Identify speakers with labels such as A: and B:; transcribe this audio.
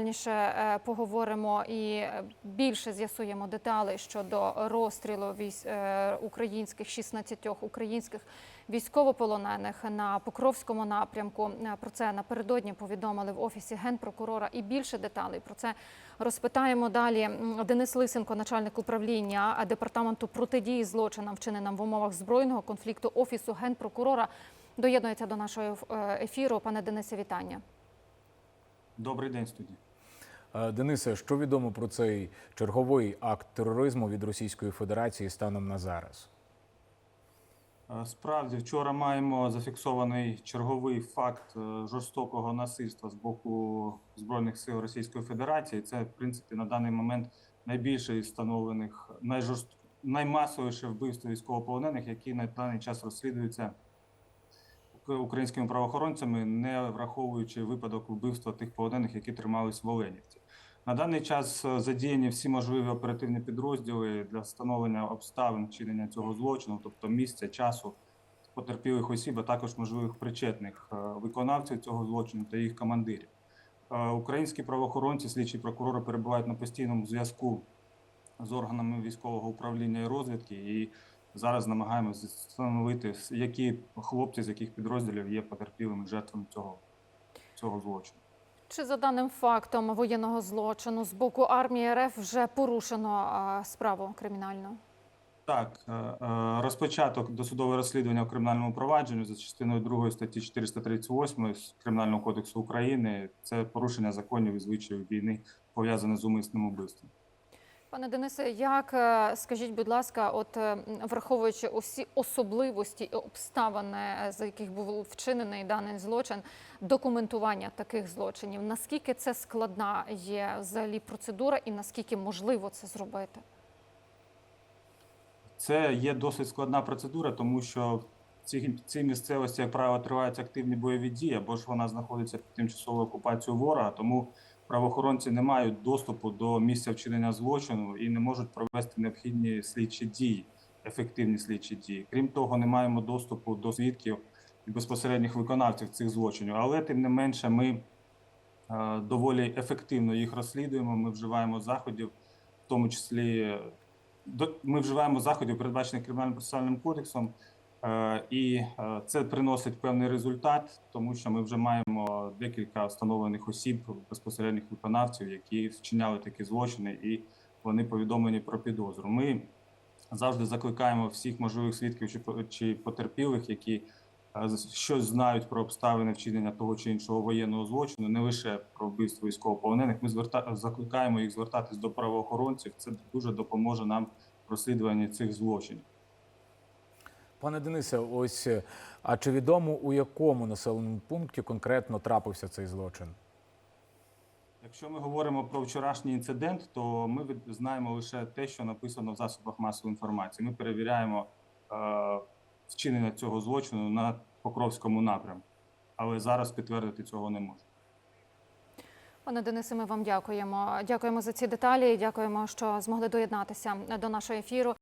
A: детальніше е, поговоримо і е, більше з'ясуємо деталі щодо розстрілу е, українських 16 українських військовополонених на Покровському напрямку. Про це напередодні повідомили в офісі генпрокурора. І більше деталей про це розпитаємо далі. Денис Лисенко, начальник управління департаменту протидії злочинам, вчиненим в умовах збройного конфлікту офісу генпрокурора, доєднується до нашого ефіру. Пане Денисе, вітання.
B: Добрий день, студії.
C: Е, Денисе, що відомо про цей черговий акт тероризму від Російської Федерації станом на зараз?
B: Е, Справді, вчора маємо зафіксований черговий факт е, жорстокого насильства з боку Збройних сил Російської Федерації. Це, в принципі, на даний момент найбільше із встановлених найжорст... наймасовіше вбивство військовополонених, які на даний час розслідуються українськими правоохоронцями, не враховуючи випадок вбивства тих полонених, які тримались в Оленівці. На даний час е, задіяні всі можливі оперативні підрозділи для встановлення обставин вчинення цього злочину, тобто місця, часу потерпілих осіб, а також можливих причетних е, виконавців цього злочину та їх командирів. Е, Українські правоохоронці, слідчі прокурори перебувають на постійному зв'язку з органами військового управління і розвідки, і зараз намагаємося встановити, які хлопці з яких підрозділів є потерпілими жертвами цього, цього злочину.
A: Чи за даним фактом воєнного злочину з боку армії РФ вже порушено справу кримінальну?
B: Так, е, е, розпочаток досудове розслідування у кримінальному провадженні за частиною 2 статті 438 з Кримінального кодексу України. Це порушення законів і звичаїв війни пов'язане з умисним убивством.
A: Пане Денисе, як е, скажіть, будь ласка, от е, враховуючи усі особливості і обставини, е, за яких був вчинений даний злочин, документування таких злочинів, наскільки це складна є взагалі процедура, і наскільки можливо це зробити?
B: Це є досить складна процедура, тому що в цій, місцевості, як правило, тривають активні бойові дії, або ж вона знаходиться під тимчасовою окупацією ворога, тому правоохоронці не мають доступу до місця вчинення злочину і не можуть провести необхідні слідчі дії, ефективні слідчі дії. Крім того, не маємо доступу до свідків і безпосередніх виконавців цих злочинів. Але тим не менше, ми е, доволі ефективно їх розслідуємо. Ми вживаємо заходів, в тому числі е, ми вживаємо заходів, передбачених кримінальним процесуальним кодексом, і е, це приносить певний результат, тому що ми вже маємо декілька встановлених осіб, безпосередніх виконавців, які вчиняли такі злочини, і вони повідомлені про підозру. Ми завжди закликаємо всіх можливих свідків чи по- чи потерпілих, які е, щось знають про обставини вчинення того чи іншого воєнного злочину, не лише про вбивство військовополонених. Ми зверта... закликаємо їх звертатись до правоохоронців. Це дуже допоможе нам в розслідуванні цих злочинів.
C: Пане Денисе, ось е, а чи відомо у якому населеному пункті конкретно трапився цей злочин?
B: Якщо ми говоримо про вчорашній інцидент, то ми знаємо лише те, що написано в засобах масової інформації. Ми перевіряємо е, вчинення цього злочину на Покровському напрямку, але зараз підтвердити цього не можу.
A: Пане Денисе, ми вам дякуємо. Дякуємо за ці деталі. Дякуємо, що змогли доєднатися до нашого ефіру.